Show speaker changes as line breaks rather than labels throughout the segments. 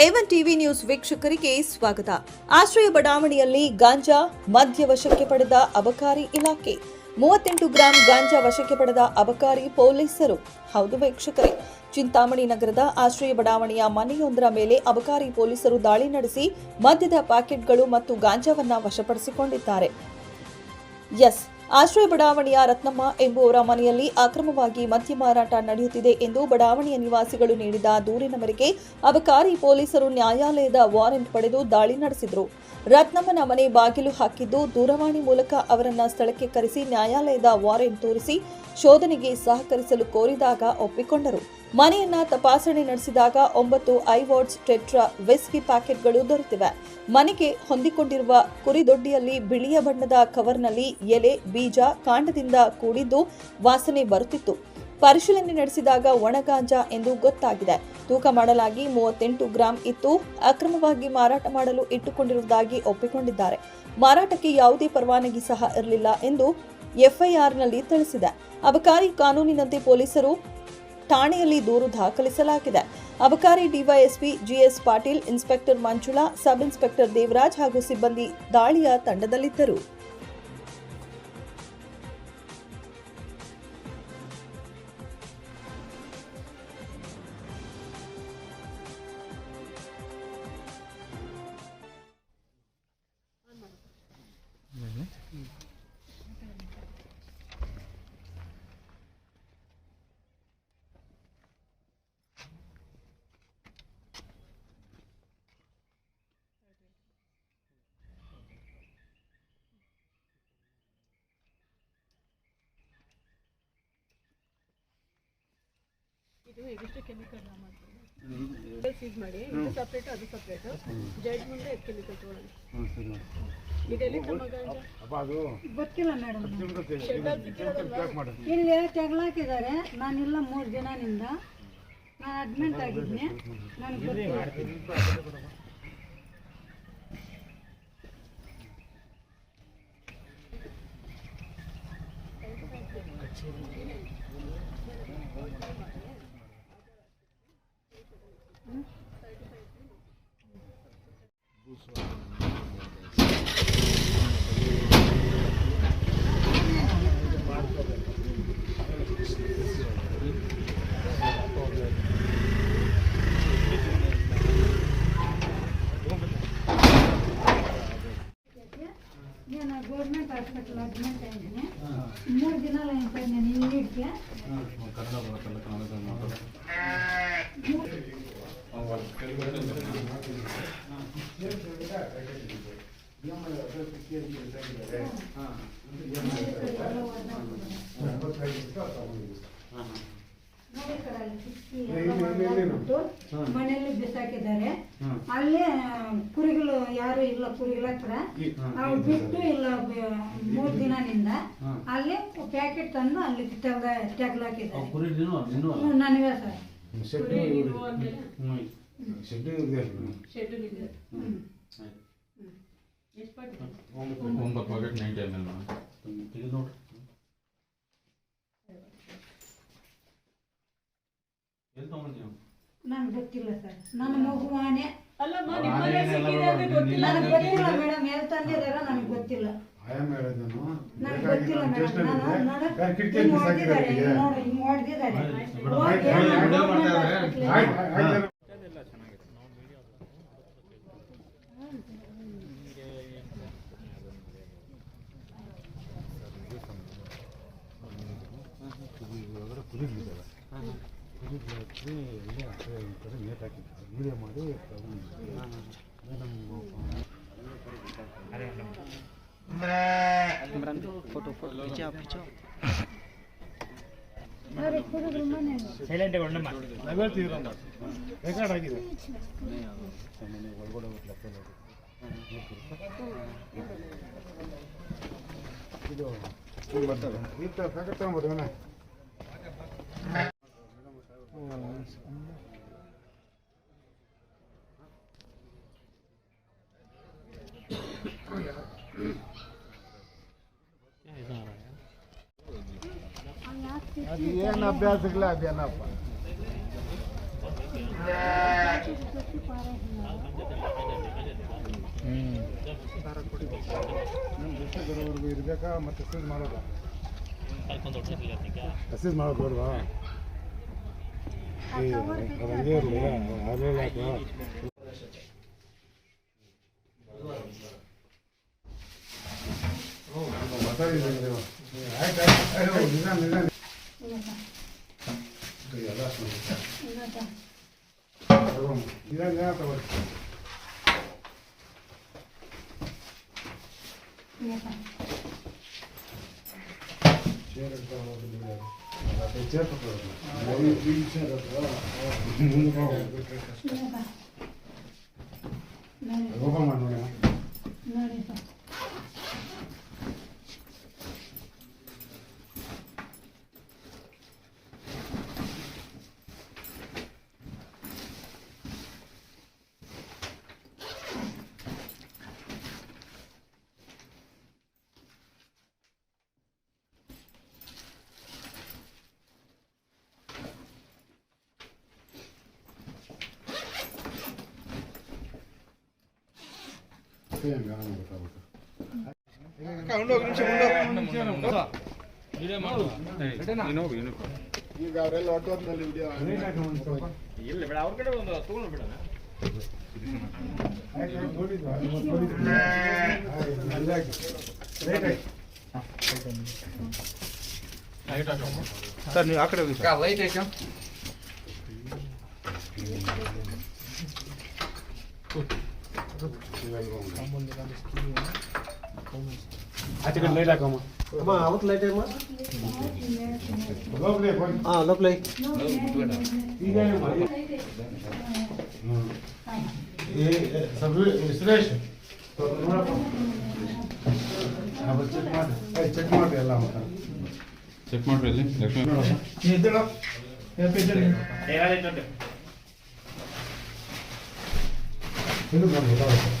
A one TV news ವೀಕ್ಷಕರಿಗೆ ಸ್ವಾಗತ. ಆಶ್ರಯ ಬಡಾವಣೆಯಲ್ಲಿ ಗಾಂಜಾ ಮದ್ಯ ವಶಕ್ಕೆ ಪಡೆದ ಅಬಕಾರಿ ಇಲಾಖೆ. ಮೂವತ್ತೆಂಟು ಗ್ರಾಂ ಗಾಂಜಾ ವಶಕ್ಕೆ ಪಡೆದ ಅಬಕಾರಿ ಪೊಲೀಸರು. ಹೌದು ವೀಕ್ಷಕರೇ, ಚಿಂತಾಮಣಿ ನಗರದ ಆಶ್ರಯ ಬಡಾವಣೆಯ ಮನೆಯೊಂದರ ಮೇಲೆ ಅಬಕಾರಿ ಪೊಲೀಸರು ದಾಳಿ ನಡೆಸಿ ಮದ್ಯದ ಪ್ಯಾಕೆಟ್ಗಳು ಮತ್ತು ಗಾಂಜಾವನ್ನ ವಶಪಡಿಸಿಕೊಂಡಿದ್ದಾರೆ. ಎಸ್ ಆಶ್ರಯ ಬಡಾವಣೆಯ ರತ್ನಮ್ಮ ಎಂಬುವರ ಮನೆಯಲ್ಲಿ ಅಕ್ರಮವಾಗಿ ಮದ್ಯ ಮಾರಾಟ ನಡೆಯುತ್ತಿದೆ ಎಂದು ಬಡಾವಣೆಯ ನಿವಾಸಿಗಳು ನೀಡಿದ ದೂರಿನ ಮೇರೆಗೆ ಅಬಕಾರಿ ಪೊಲೀಸರು ನ್ಯಾಯಾಲಯದ ವಾರೆಂಟ್ ಪಡೆದು ದಾಳಿ ನಡೆಸಿದರು. ರತ್ನಮ್ಮನ ಮನೆ ಬಾಗಿಲು ಹಾಕಿದ್ದು ದೂರವಾಣಿ ಮೂಲಕ ಅವರನ್ನ ಸ್ಥಳಕ್ಕೆ ಕರೆಸಿ ನ್ಯಾಯಾಲಯದ ವಾರೆಂಟ್ ತೋರಿಸಿ ಶೋಧನೆಗೆ ಸಹಕರಿಸಲು ಕೋರಿದಾಗ ಒಪ್ಪಿಕೊಂಡರು. ಮನೆಯನ್ನ ತಪಾಸಣೆ ನಡೆಸಿದಾಗ ಒಂಬತ್ತು ಐವಾರ್ಡ್ಸ್ ಟೆಟ್ರಾ ವಿಸ್ಕಿ ಪ್ಯಾಕೆಟ್ಗಳು ದೊರೆತಿವೆ. ಮನೆಗೆ ಹೊಂದಿಕೊಂಡಿರುವ ಕುರಿದೊಡ್ಡಿಯಲ್ಲಿ ಬಿಳಿಯ ಬಣ್ಣದ ಕವರ್ನಲ್ಲಿ ಎಲೆ ಬೀಜ ಕಾಂಡದಿಂದ ಕೂಡಿದ್ದು ವಾಸನೆ ಬರುತ್ತಿತ್ತು. ಪರಿಶೀಲನೆ ನಡೆಸಿದಾಗ ಒಣಗಾಂಜಾ ಎಂದು ಗೊತ್ತಾಗಿದೆ. ತೂಕ ಮಾಡಲಾಗಿ ಮೂವತ್ತೆಂಟು ಗ್ರಾಂ ಇತ್ತು. ಅಕ್ರಮವಾಗಿ ಮಾರಾಟ ಮಾಡಲು ಇಟ್ಟುಕೊಂಡಿರುವುದಾಗಿ ಒಪ್ಪಿಕೊಂಡಿದ್ದಾರೆ. ಮಾರಾಟಕ್ಕೆ ಯಾವುದೇ ಪರವಾನಗಿ ಸಹ ಇರಲಿಲ್ಲ ಎಂದು ಎಫ್ಐಆರ್ನಲ್ಲಿ ತಿಳಿಸಿದೆ. ಅಬಕಾರಿ ಕಾನೂನಿನಂತೆ ಪೊಲೀಸರು ಠಾಣೆಯಲ್ಲಿ ದೂರು ದಾಖಲಿಸಲಾಗಿದೆ. ಅಬಕಾರಿ DYSP GS Patil, inspector Manjula, sub inspector Devaraj ಹಾಗೂ ಸಿಬ್ಬಂದಿ ದಾಳಿಯ ತಂಡದಲ್ಲಿದ್ದರು.
ಇದು ಕೆಮಿಕಲ್ ಸೀಸ್ ಮಾಡಿ ಇದು ಸಪ್ರೇಟ್ ಅದು ಸಪ್ರೇಟ್ ಜಡ್ಜ್ ಮುಂದೆ ಕೆಮಿಕಲ್ ಇದೆಲ್ಲಿ ತಮ್ಮ ಗಾಂಜಾ?
ಗೊತ್ತಿಲ್ಲ ಮೇಡಮ್ ಇಲ್ಲಿ ತೆಗ್ಲಾಕಿದ್ದಾರೆ ನಾನಿಲ್ಲ ಮೂರು ದಿನದಿಂದ. ನಾನು ಅಡ್ಮಿಟ್ ಆಗಿದ್ದೀನಿ ನನಗೆ ಗೊತ್ತಿಲ್ಲ నేను ಗೌರ್ಮೆಂಟ್ ಹಾಸ್ಪಿಟಲ್ ಅಡ್ಮಿಟ್ ಆಗಿದ್ದೀನಿ ಮೂರು ದಿನ ಅಂತ ನಾನು ಇಲ್ಲಿಗೆ ನೋಡಿ ಕಡೆ ಅಲ್ಲಿ ಕಿಟಕಿ ಎಲ್ಲ ಹೊಡ್ದಾಕ್ಬಿಟ್ಟು ಮನೆಯಲ್ಲಿ ಬಿಸಾಕಿದ್ದಾರೆ ಅಲ್ಲಿ ಕುರಿಗಳು ಯಾರು ಇಲ್ಲ ಕುರಿಗಳ ಹತ್ರ ಅವ್ರು ಬಿಟ್ಟು ಇಲ್ಲ ಮೂರು ದಿನದಿಂದ ಅಲ್ಲಿ ಪ್ಯಾಕೆಟ್ ತಂದು ಅಲ್ಲಿ ತೆಗ್ಲಾಕಿದ್ದಾರೆ ಹ್ಮ್, ನನಗೆ ಸರ್
ಶೆಡ್
ಒಂಬತ್ತು ಪಾಕೆಟ್ ನೈಂಟಿ ಎಂ ಎಲ್ ತಿಳಿದು ನೋಡ್ರಿ ಎಲ್ಲಿ ತೊಗೊಂಡು ನೀವು?
ನನಗೆ ಗೊತ್ತಿಲ್ಲ ಸರ್. ನನ್ನ ಮಗುವಾನೆ ನನಗೆ ಗೊತ್ತಿಲ್ಲ ಮೇಡಮ್. ಎಲ್ಲಿ ತಂದಿದಾರ ನನಗೆ ಗೊತ್ತಿಲ್ಲ. ನನಗೆ ಗೊತ್ತಿಲ್ಲ ಮೇಡಮ್. ನಾನು ನೋಡ ಹಿಂಗ್ ಹೊಡ್ದಿದ್ದಾರೆ ಹಿಂಗ್ ನೋಡಿ ಹಿಂಗ್ ಹೊಡ್ದಿದ್ದಾರೆ ಹೋಗಿ ನಾನು government hospital ಗೆ ಅವ್ರ ಕುರಿಗಳು ಮನೆಯಲ್ಲಿ
ರೆಕಾರ್ಡ್ ಆಗಿದೆ ಇದು ಹಿಂಗ್ ಬರ್ತದೆ ಈ ತರ ಪ್ಯಾಕೆಟ್ ಇದು ಬರ್ತಾರೆ ಅದು ಏನು ಅಭ್ಯಾಸಗಳ ಅದೇನಪ್ಪ? ಬರೋವರೆಗೂ ಇರಬೇಕಾ ಮತ್ತೆ ಸೀಸ್ ಮಾಡೋದಾ ಸೀಸ್ ಮಾಡೋದು ಬೇಡವಾ ಹಂಗೆ ಇರಲಿ ಆಗಲಿಲ್ಲ ಮಾತಾಡಿದ್ದೀನಿ ಆಯ್ತು ಆಯ್ತು ನಿಧಾನ ನಿಧಾನ ಎಲ್ಲ ಅಷ್ಟು ತಗೊಂಡು. ನಿಧಾನ ನಿಧಾನ ತಗೊಳ್ಳಿ ಚೇರ್ ಇರ್ತಾವ ನೋಡಿ ನೀವು. ಅದೇ ಚೇರ್ ತಗೊಳ್ಳಿ. ಈ ಚೇರ್ ಇರ್ತಾವ. ಮುಂದಕ್ಕೆ ಹೋಗು. ಓಪನ್ ಮಾಡಿ ನೋಡಿ
ನೋಡಿ ಸರ್
ಏನ್ ಗಾನ ಗೊತ್ತಾಗ್ಬೇಕು ಅವರೆಲ್ಲ ವಿಡಿಯೋ
ಸರ್, ನೀವು ಆ ಕಡೆ ಹೋಗಿ ಸರ್. ಐತೆ
ಆಚೆ ಕಡೆ
ಹೋಗಿ ಅವತ್ತು ಲೈಟ್ ಅಮ್ಮ
ಲೋಕಲೇ ಫೋನ್
ಹಾಂ ಲೋಕಲೈ
ಈಗ ಸುರೇಶ್ ಚೆಕ್ ಮಾಡಿ ಚೆಕ್ ಮಾಡಿ ಎಲ್ಲ
ಚೆಕ್ ಮಾಡ್ರಿ ಇಲ್ಲಿ ಲಕ್ಷ್ಮೀ
ಇದು ನಮ್ಗೆ ಗೊತ್ತಾಗುತ್ತೆ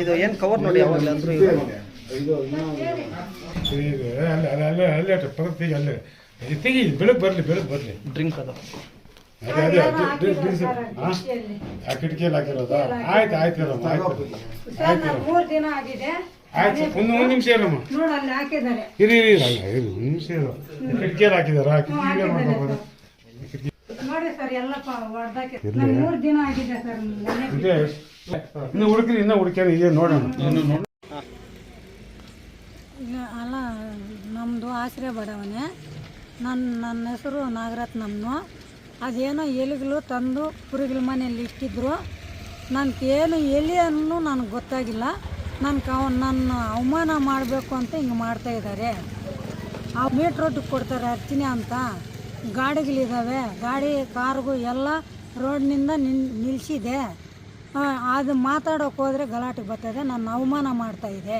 ಇದು
ಏನು ಕವರ್ ನೋಡಿ ಯಾವಾಗಲೇ ಅಂದ್ರು
ಅಲ್ಲೇ ಅಲ್ಲೇ ಅಲ್ಲೇ ಅಲ್ಲೇ ತೆಗಿ ಅಲ್ಲೇ ತೆಗಿ ಬೆಳಗ್ಗೆ ಬರಲಿ ಬೆಳಗ್ಗೆ ಬರಲಿ
ಡ್ರಿಂಕ್ ಅದು?
ಆ ಕಿಟಕಿಯಲ್ಲಿ ಹಾಕಿರೋದಾ ಆಯ್ತು ಆಯ್ತು ಆಯ್ತು
ಆಯ್ತು ಮೂರು ದಿನ ಆಗಿದೆ
ಆಯ್ತು ಒಂದು ಒಂದು ನಿಮಿಷ ಇರಮ್ಮ
ನೋಡಿ ಅಲ್ಲಿ
ಇರಿ ಇರಿ ಅಲ್ಲ ಇರಿ ಒಂದು ನಿಮಿಷ ಇರು. ಕಿಟಕಿಯಲ್ಲಿ ಹಾಕಿದಾರ ಕಿಟಕಿಗೆ ಮಾಡ್ಕೋಬೋದು
ನೋಡಿ ಸರ್. ಎಲ್ಲ ಹೊಡೆದಾಕಿ. ನಾನು ಮೂರು ದಿನ ಆಗಿದೆ ಸರ್
ಇದೆ ಇನ್ನು ಹುಡುಕ್ರಿ ಇನ್ನೂ ಹುಡುಕ್ಯಾನ ಇದೆ ನೋಡೋಣ.
ಇಲ್ಲ, ಅಲ್ಲ ನಮ್ಮದು ಆಶ್ರಯ ಬಡವನೆ. ನನ್ನ ನನ್ನ ಹೆಸರು ನಾಗರತ್ನಮ್ಮನು ಅದೇನೋ ಎಲಿಗಳು ತಂದು ಕುರಿಗಳ ಮನೆಯಲ್ಲಿ ಇಟ್ಟಿದ್ರು. ನನಗೇನು ಎಲಿ ಅನ್ನೂ ನನಗೆ ಗೊತ್ತಾಗಿಲ್ಲ. ನನ್ನ ಕವ ನನ್ನ ಅವಮಾನ ಮಾಡಬೇಕು ಅಂತ ಹಿಂಗೆ ಮಾಡ್ತಾ ಇದ್ದಾರೆ ಆ ಮೀಟ್ ರೋಡಿಗೆ ಕೊಡ್ತಾರೆ ಅರ್ಚನೆ ಅಂತ. ಗಾಡಿಗಳಿದ್ದಾವೆ ಗಾಡಿ, ಕಾರ್ಗೂ ಎಲ್ಲ ರೋಡ್ನಿಂದ ನಿನ್ ನಿಲ್ಲಿಸಿದೆ ಅದು ಮಾತಾಡೋಕೆ ಹೋದರೆ ಗಲಾಟೆ ಬರ್ತದೆ. ನನ್ನ ಅವಮಾನ ಮಾಡ್ತಾಯಿದೆ